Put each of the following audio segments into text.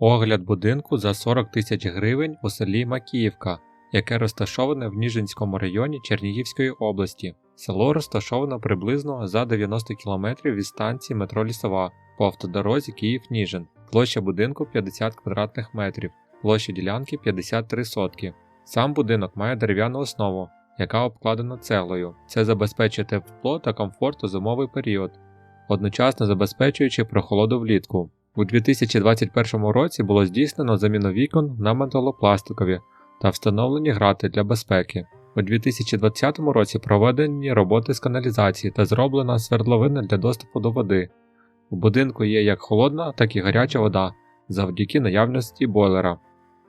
Огляд будинку за 40 тисяч гривень у селі Макіївка, яке розташоване в Ніжинському районі Чернігівської області. Село розташовано приблизно за 90 км від станції метро Лісова по автодорозі Київ-Ніжин. Площа будинку 50 квадратних метрів, площа ділянки 53 сотки. Сам будинок має дерев'яну основу, яка обкладена цеглою. Це забезпечує тепло та комфорт у зимовий період, одночасно забезпечуючи прохолоду влітку. У 2021 році було здійснено заміну вікон на металопластикові та встановлені грати для безпеки. У 2020 році проведені роботи з каналізації та зроблена свердловина для доступу до води. У будинку є як холодна, так і гаряча вода завдяки наявності бойлера.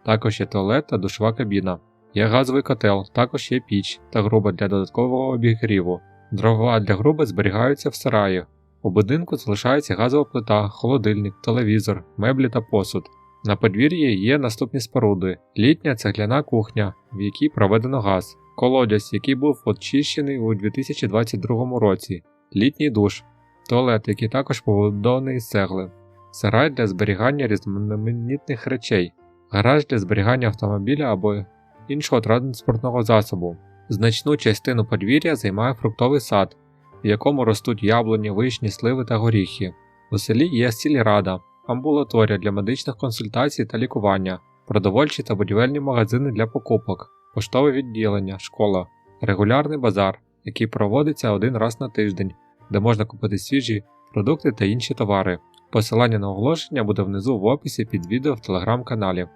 Також є туалет та душова кабіна. Є газовий котел, також є піч та груба для додаткового обігріву. Дрова для груби зберігаються в сараї. У будинку залишається газова плита, холодильник, телевізор, меблі та посуд. На подвір'ї є наступні споруди: літня цегляна кухня, в якій проведено газ, колодязь, який був очищений у 2022 році, літній душ, туалет, який також побудований з цегли, сарай для зберігання різноманітних речей, гараж для зберігання автомобіля або іншого транспортного засобу. Значну частину подвір'я займає фруктовий сад, в якому ростуть яблуні, вишні, сливи та горіхи. У селі є сільрада, амбулаторія для медичних консультацій та лікування, продовольчі та будівельні магазини для покупок, поштове відділення, школа, регулярний базар, який проводиться один раз на тиждень, де можна купити свіжі продукти та інші товари. Посилання на оголошення буде внизу в описі під відео в телеграм-каналі.